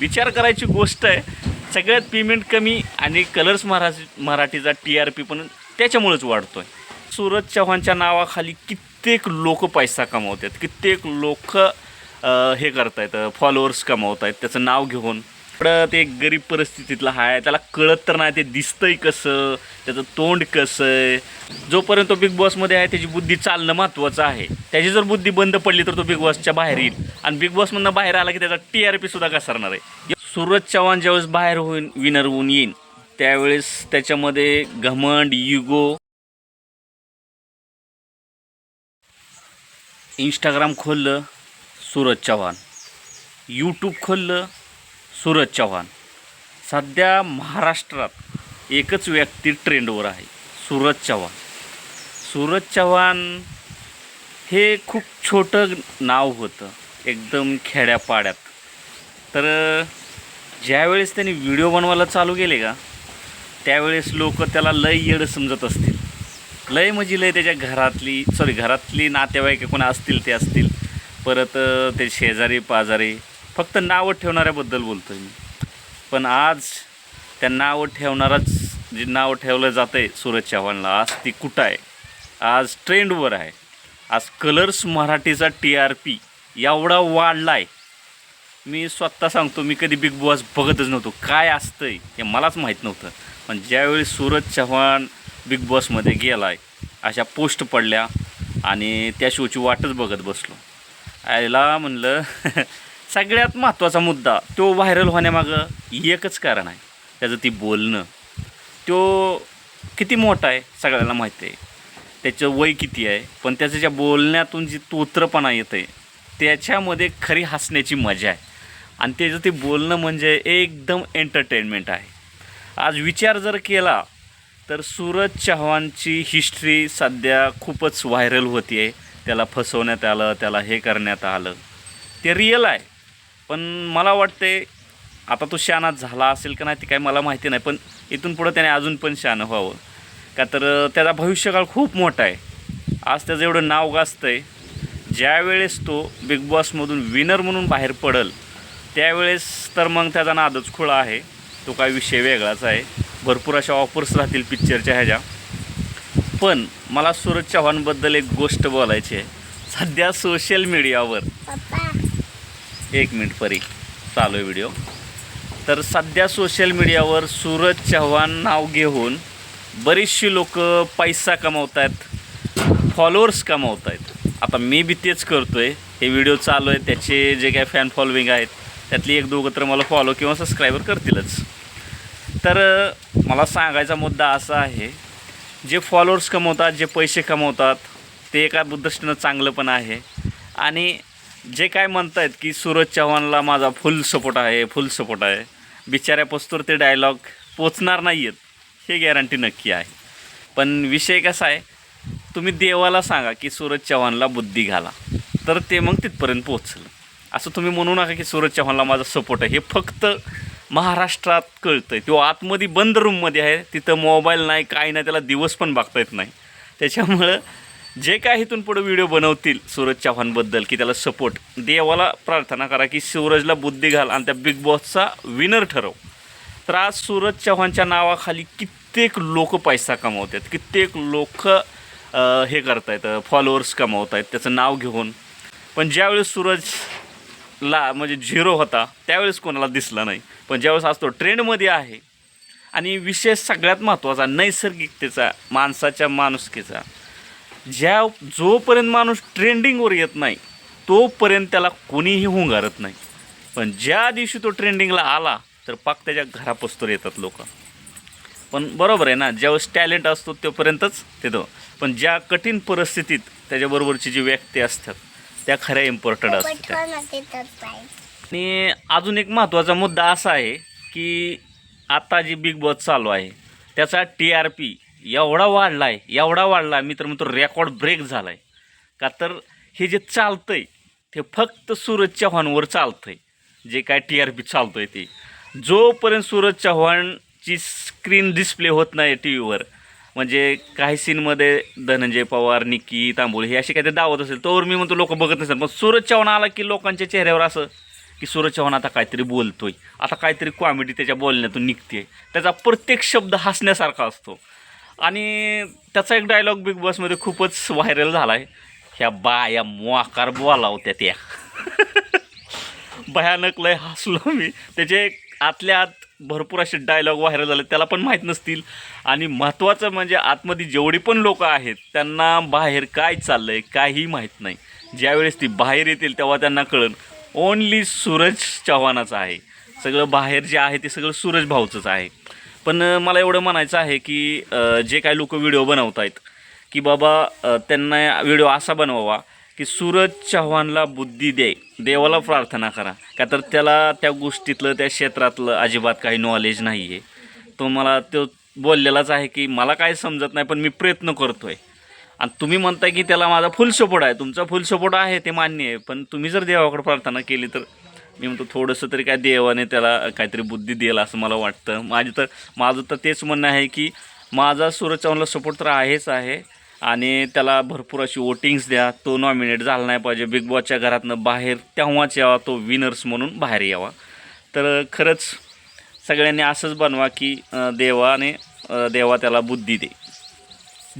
विचार करायची गोष्ट आहे सगळ्यात पेमेंट कमी आणि कलर्स मरा मराठीचा टी आर पी पण त्याच्यामुळेच आहे सूरज चव्हाणच्या नावाखाली कित्येक लोक पैसा कमावतात कित्येक लोक हे करतायत फॉलोअर्स कमावत आहेत त्याचं नाव घेऊन. ते गरीब परिस्थितीतला आहे त्याला कळत तर नाही ते दिसतंय कसं त्याचं तोंड कसं आहे जोपर्यंत तो बिग बॉसमध्ये आहे त्याची बुद्धी चालणं महत्त्वाचं आहे. त्याची जर बुद्धी बंद पडली तर तो बिग बॉसच्या बाहेर येईल. आणि बिग बॉसमधनं बाहेर आला की त्याचा टी आर पीसुद्धा घसरणार आहे. सूरज चव्हाण ज्यावेळेस बाहेर होईन विनर होऊन येईन त्यावेळेस त्याच्यामध्ये घमंड युगो इंस्टाग्राम खोललं सूरज चव्हाण. यूट्यूब खोललं सूरज चव्हाण. सध्या महाराष्ट्रात एकच व्यक्ती ट्रेंडवर आहे सूरज चव्हाण. सूरज चव्हाण हे खूप छोटं नाव होतं एकदम खेड्यापाड्यात. तर ज्यावेळेस त्यांनी व्हिडिओ बनवायला चालू केले का त्यावेळेस लोक त्याला लय येड समजत असतील. लय म्हणजे लय त्याच्या घरातली सॉरी घरातली नातेवाईक कोणा असतील ते असतील. परत ते शेजारी पाजारी फक्त नावं ठेवणाऱ्याबद्दल बोलतो आहे मी. पण आज त्या नावं ठेवणाराच जे नाव ठेवलं जातं आहे सूरज चव्हाणला आज ती कुठं आहे? आज ट्रेंडवर आहे. आज कलर्स मराठीचा टी आर पी एवढा वाढला आहे मी स्वतः सांगतो मी कधी बिग बॉस बघतच नव्हतो. काय असतं आहे हे मलाच माहीत नव्हतं. पण ज्यावेळी सूरज चव्हाण बिग बॉसमध्ये गेला आहे अशा पोस्ट पडल्या आणि त्या शोची वाटच बघत बसलो. आयला म्हणलं सगळ्यात महत्त्वाचा मुद्दा तो व्हायरल होण्यामागं एकच कारण आहे. त्याचं ती बोलणं. तो किती मोठा आहे सगळ्यांना माहिती आहे. त्याचं वय किती आहे पण त्याच्या ज्या बोलण्यातून जी तोत्रपणा येतं आहे त्याच्यामध्ये खरी हसण्याची मजा आहे. आणि त्याचं ते बोलणं म्हणजे एकदम एंटरटेनमेंट आहे. आज विचार जर केला तर सूरज चव्हाणची हिस्ट्री सध्या खूपच व्हायरल होती आहे त्याला फसवण्यात आलं त्याला हे करण्यात आलं. ते रिअल आहे. पण मला वाटते आता तो शहाणा झाला असेल का नाही ते काय मला माहिती नाही पण इथून पुढं त्याने अजून पण शहाणं व्हावं. का तर त्याचा भविष्यकाळ खूप मोठा आहे. आज त्याचं एवढं नाव गाजतं आहे ज्यावेळेस तो बिग बॉसमधून विनर म्हणून बाहेर पडल त्यावेळेस तर मग त्याचा नादच खुळा आहे. तो काय विषय वेगळाच आहे. भरपूर अशा ऑफर्स राहतील पिक्चरच्या ह्याच्या. पण मला सूरज चव्हाणबद्दल एक गोष्ट बोलायची आहे. सध्या सोशल मीडियावर एक मिनिट परी चालू आहे व्हिडिओ तर सध्या सोशल मीडियावर सूरज चव्हाण नाव घेऊन बरीचशी लोक पैसा कमवत आहेत फॉलोअर्स कमवत आहेत आता मी बी तेच करतो आहे हे व्हिडिओ चालू आहे त्याचे जे काय फॅन फॉलोविंग आहेत त्यातली एक दोघं तर मला फॉलो किंवा सबस्क्रायबर करतीलच. तर मला सांगायचा मुद्दा असा आहे जे फॉलोअर्स कमवतात जे पैसे कमवतात ते एका दृष्टीनं चांगलं पण आहे. आणि जे काय म्हणतायत की सूरज चव्हाणला माझा फुल सपोर्ट आहे फुल सपोर्ट आहे. बिचाऱ्या पस्तूर ते डायलॉग पोचणार नाही आहेत हे गॅरंटी नक्की आहे. पण विषय कसा आहे तुम्ही देवाला सांगा की सूरज चव्हाणला बुद्धी घाला तर ते मग तिथपर्यंत पोचलं असं तुम्ही म्हणू नका की सूरज चव्हाणला माझा सपोर्ट आहे. हे फक्त महाराष्ट्रात कळतं आहे तो आतमध्ये बंद रूममध्ये आहे तिथं मोबाईल नाही काही नाही त्याला दिवस पण बघता येत नाही. त्याच्यामुळं जे काय इथून पुढे व्हिडिओ बनवतील सूरज चव्हाणबद्दल की त्याला सपोर्ट देवाला प्रार्थना करा की सूरजला बुद्धी घाल आणि त्या बिग बॉसचा विनर ठरव. तर आज सूरज चव्हाणच्या नावाखाली कित्येक लोक पैसा कमवतात कित्येक लोक हे करत आहेत फॉलोअर्स कमावत आहेत त्याचं नाव घेऊन. पण ज्यावेळेस सूरजला म्हणजे झिरो होता त्यावेळेस कोणाला दिसला नाही. पण ज्यावेळेस आज तो ट्रेंडमध्ये आहे आणि विशेष सगळ्यात महत्त्वाचा नैसर्गिकतेचा माणसाच्या माणुसकीचा ज्या जोपर्यंत माणूस ट्रेंडिंगवर येत नाही तोपर्यंत त्याला कोणीही हुंगारत नाही. पण ज्या दिवशी तो ट्रेंडिंगला आला तर पाक त्याच्या घरापस्तोर येतात लोक. पण बरोबर आहे ना ज्यावेळेस टॅलेंट असतो तोपर्यंतच तिथं पण ज्या कठीण परिस्थितीत त्याच्याबरोबरची जी व्यक्ती असतात त्या खऱ्या इम्पॉर्टंट असतात. आणि अजून एक महत्त्वाचा मुद्दा असा आहे की आता जी बिग बॉस चालू आहे त्याचा टी आर पी एवढा वाढला आहे एवढा वाढला आहे मी तर म्हणतो रेकॉर्ड ब्रेक झाला आहे का तर हे जे चालतं आहे ते फक्त सूरज चव्हाणवर चालतं आहे जे काय टी आर पी चालतो आहे ते. जोपर्यंत सूरज चव्हाणची स्क्रीन डिस्प्ले होत नाही टी व्हीवर म्हणजे काही सीनमध्ये धनंजय पवार निकी तांबोळी हे असे काहीतरी दावत असेल तोवर मी म्हणतो लोक बघत नसेल पण सूरज चव्हाण आला की लोकांच्या चेहऱ्यावर असं की सूरज चव्हाण आता काहीतरी बोलतोय. आता काहीतरी कॉमेडी त्याच्या बोलण्यातून निघते त्याचा प्रत्येक शब्द हसण्यासारखा असतो. आणि त्याचा एक डायलॉग बिग बॉसमध्ये खूपच व्हायरल झाला आहे ह्या बाया मोकार बोलावत्या त्या. भयानक लय हसलो मी. त्याचे आतल्या आत भरपूर असे डायलॉग व्हायरल झाले त्याला पण माहीत नसतील. आणि महत्त्वाचं म्हणजे आतमध्ये जेवढी पण लोक आहेत त्यांना बाहेर काय चाललं आहे काहीही माहीत नाही. ज्यावेळेस ती बाहेर येतील तेव्हा त्यांना कळन ओनली सूरज चव्हाणाचं आहे. सगळं बाहेर जे आहे ते सगळं सूरज भाऊचंच आहे. पण मला एवढं म्हणायचं आहे की जे काही लोक व्हिडिओ बनवत आहेत की बाबा त्यांना व्हिडिओ असा बनवावा की सूरज चव्हाणला बुद्धी दे देवाला प्रार्थना करा. का तर त्याला त्या गोष्टीतलं त्या क्षेत्रातलं अजिबात काही नॉलेज नाही आहे तो मला तो बोललेलाच आहे की मला काय समजत नाही पण मी प्रयत्न करतो आहे आणि तुम्ही म्हणताय की त्याला माझा फुल सपोर्ट आहे. तुमचा फुल सपोर्ट आहे ते मान्य आहे. पण तुम्ही जर देवाकडे प्रार्थना केली तर मी म्हणतो थोडंसं तरी काय देवाने त्याला काहीतरी बुद्धी देईल असं मला वाटतं. माझी तर माझं तर तेच म्हणणं आहे की माझा सूरज चव्हाणला सपोर्ट तर आहेच आहे. आणि त्याला भरपूर अशी वोटिंग्स द्या. तो नॉमिनेट झाला नाही पाहिजे. बिग बॉसच्या घरातनं बाहेर तेव्हाच यावा. तो विनर्स म्हणून बाहेर यावा. तर खरंच सगळ्यांनी असंच बनवा की देवाने देवा त्याला बुद्धी दे.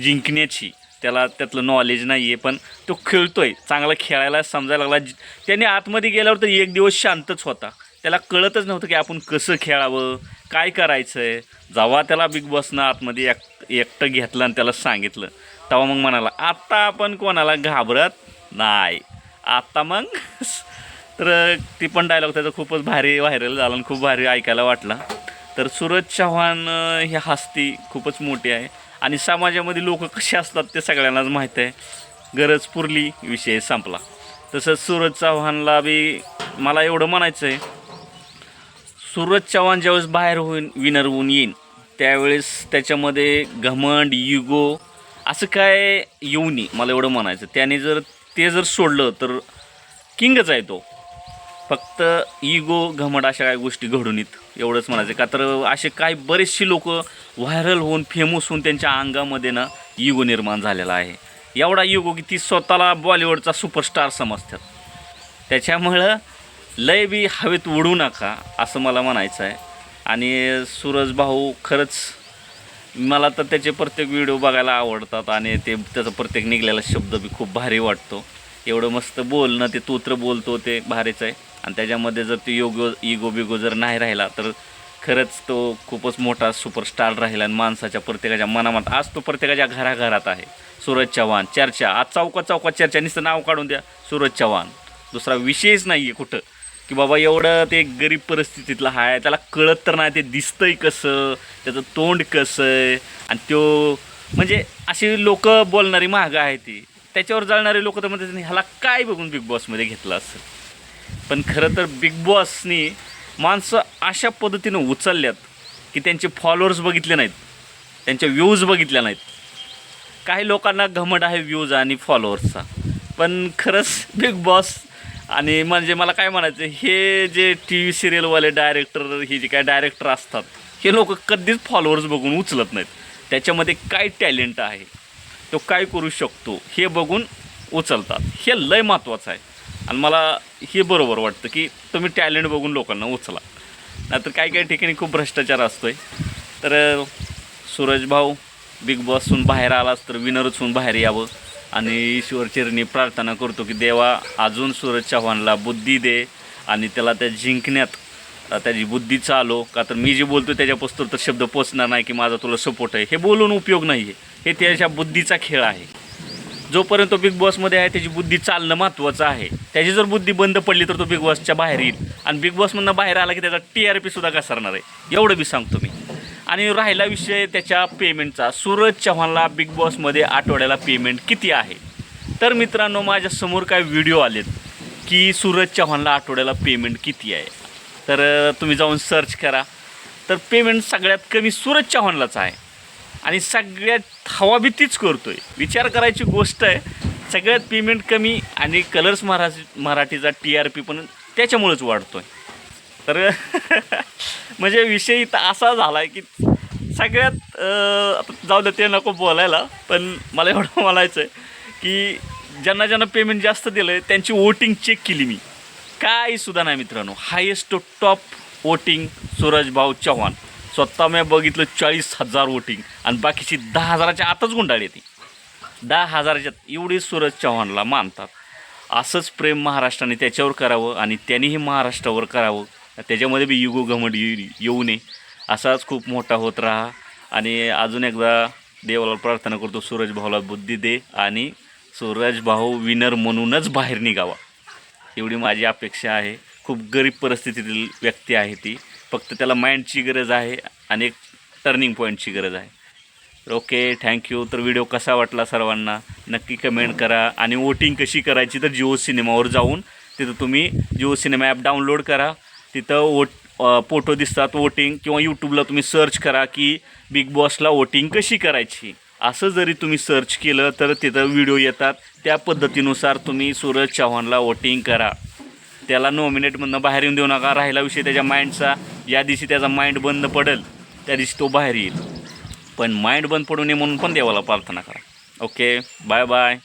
जिंकण्याची. त्याला त्यातलं नॉलेज नाही आहे पण तो खेळतो आहे चांगला खेळायला समजायला लागला. त्याने आतमध्ये गेल्यावर तर एक दिवस शांतच होता. त्याला कळतच नव्हतं की आपण कसं खेळावं काय करायचं आहे जेव्हा त्याला बिग बॉसनं आतमध्ये एक एकटं घेतलं आणि त्याला सांगितलं तेव्हा मग म्हणाला आत्ता आपण कोणाला घाबरत नाही. आत्ता मग तर ती पण डायलॉग त्याचा खूपच भारी व्हायरल झाला आणि खूप भारी ऐकायला वाटला. तर सूरज चव्हाण ही हस्ती खूपच मोठी आहे. आणि समाजामध्ये लोक कसे असतात ते सगळ्यांनाच माहीत आहे. गरज पुरली विषय संपला. तसंच सूरज चव्हाणला बी मला एवढं म्हणायचं आहे सूरज चव्हाण ज्यावेळेस बाहेर होईन विनर होऊन येईन त्यावेळेस त्याच्यामध्ये घमंड युगो असं काय येऊ नये मला एवढं म्हणायचं त्याने जर ते जर सोडलं तर किंगच आहे तो. फक्त इगो घमंड अशा काही गोष्टी घडून येत. एवढंच म्हणायचं. का तर असे काही बरेचसे लोक व्हायरल होऊन फेमस होऊन त्यांच्या अंगामध्ये ना युगो निर्माण झालेला आहे. एवढा युगो की ती स्वतःला बॉलिवूडचा सुपरस्टार समजतात. त्याच्यामुळं लय बी हवेत उडू नका असं मला म्हणायचं आहे. आणि सूरज भाऊ खरंच मला तर त्याचे प्रत्येक व्हिडिओ बघायला आवडतात आणि ते त्याचा प्रत्येक निघलेला शब्द बी खूप भारी वाटतो. एवढं मस्त बोलणं ते तोत्र बोलतो ते भारीच आहे. आणि त्याच्यामध्ये जर ते योगो इगो बिगो जर नाही राहिला तर खरंच तो खूपच मोठा सुपरस्टार राहिला आणि माणसाच्या प्रत्येकाच्या मनामात आज तो प्रत्येकाच्या घराघरात आहे. सूरज चव्हाण चर्चा. आज चौका चौका चर्चा. नुसतं नाव काढून द्या. सूरज चव्हाण. दुसरा विषयच नाही आहे कुठं. की बाबा एवढं ते गरीब परिस्थितीतलं आहे त्याला कळत तर नाही ते दिसतंय कसं त्याचं तोंड कसं आहे. आणि तो म्हणजे अशी लोक बोलणारी महाग आहे ती. त्याच्यावर जाणारे लोक तर म्हणतात ह्याला काय बघून बिग बॉसमध्ये घेतलं असेल? पण खरं तर बिग बॉसनी माणसं अशा पद्धतीनं उचलल्यात की त्यांचे फॉलोअर्स बघितले नाहीत. त्यांच्या व्ह्यूज बघितल्या नाहीत. काही लोकांना घमट आहे व्ह्यूज आणि फॉलोअर्सचा पण खरंच बिग बॉस आणि म्हणजे मला काय म्हणायचं हे जे टी व्ही सिरियलवाले डायरेक्टर हे जे काय डायरेक्टर असतात हे लोक कधीच फॉलोअर्स बघून उचलत नाहीत. त्याच्यामध्ये काय टॅलेंट आहे? तो काय करू शकतो हे बघून उचलतात. हे लय महत्त्वाचं आहे. आणि मला हे बरोबर वाटतं की तुम्ही टॅलेंट बघून लोकांना उचला. नाहीतर काही काही ठिकाणी खूप भ्रष्टाचार असतो आहे तर सूरज भाऊ बिग बॉसहून बाहेर आलास तर विनरच होऊन बाहेर यावं. आणि ईश्वरचरणी प्रार्थना करतो की देवा अजून सूरज चव्हाणला बुद्धी दे आणि त्याला त्या जिंकण्यात त्याची बुद्धी चालो. का तर मी जे बोलतो त्याच्यापासून तर शब्द पोचणार नाही की माझा तुला सपोर्ट आहे. हे बोलून उपयोग नाही आहे हे त्याच्या बुद्धीचा खेळ आहे. जोपर्यंत तो बिग बॉसमध्ये आहे त्याची बुद्धी चालणं महत्त्वाचं आहे. त्याची जर बुद्धी बंद पडली तर तो बिग बॉसच्या बाहेर येईल. आणि बिग बॉसमधनं बाहेर आला की त्याचा टी आर पीसुद्धा घसरणार आहे. एवढं बी सांगतो मी. आणि राहिला विषय त्याच्या पेमेंटचा सूरज चव्हाणला बिग बॉसमध्ये आठवड्याला पेमेंट किती आहे? तर मित्रांनो माझ्यासमोर काय व्हिडिओ आलेत की सूरज चव्हाणला आठवड्याला पेमेंट किती आहे? तर तुम्ही जाऊन सर्च करा. तर पेमेंट सगळ्यात कमी सूरज चव्हाणलाच आहे. आणि सगळ्यात हवा बी तीच करतो आहे विचार करायची गोष्ट आहे सगळ्यात पेमेंट कमी आणि कलर्स मराठी मराठीचा टी आर पी पण त्याच्यामुळेच वाढतो आहे तर म्हणजे विषय तर असा झाला आहे की सगळ्यात जाऊ दे ते नको बोलायला पण मला एवढं म्हणायचं आहे की ज्यांना ज्यांना पेमेंट जास्त दिलं आहे त्यांची वोटिंग चेक केली मी. काय सुद्धा नाही मित्रांनो. हायेस्ट टॉप वोटिंग सूरजभाऊ चव्हाण. स्वतः मी बघितलं चाळीस हजार वोटिंग आणि बाकीची दहा हजाराच्या आतच गुंडाळी येते दहा हजाराच्या एवढी सूरज चव्हाणला मानतात. असंच प्रेम महाराष्ट्राने त्याच्यावर करावं आणि त्यांनीही महाराष्ट्रावर करावं. त्याच्यामध्ये बी युगो घमंड येऊ येऊ नये. असाच खूप मोठा होत राहा. आणि अजून एकदा देवाला प्रार्थना करतो सूरज भाऊला बुद्धी दे आणि सूरज भाऊ विनर म्हणूनच बाहेर निघावा. एवढी माझी अपेक्षा आहे. खूप गरीब परिस्थितीतील व्यक्ती आहे ती. फक्त त्याला माइंडची गरज आहे आणि एक टर्निंग पॉईंटची गरज आहे. तर ओके थँक्यू तर व्हिडिओ कसा वाटला सर्वांना? नक्की कमेंट करा. आणि वोटिंग कशी करायची तर जिओ सिनेमावर जाऊन तिथं तुम्ही जिओ सिनेमा ॲप डाउनलोड करा. तिथं वोट फोटो दिसतात वोटिंग किंवा यूट्यूबला तुम्ही सर्च करा की बिग बॉसला वोटिंग कशी करायची? असं जरी तुम्ही सर्च केलं तर तिथं व्हिडिओ येतात. त्या पद्धतीनुसार तुम्ही सूरज चव्हाणला वोटिंग करा. त्याला नॉमिनेटमधनं बाहेर येऊन देऊ नका. राहिला विषय त्याच्या माइंडचा या दिवशी त्याचा माइंड बंद पडेल. त्या दिवशी तो बाहेर येईल. पण माइंड बंद पडू नये म्हणून पण देवाला प्रार्थना करा. Okay bye bye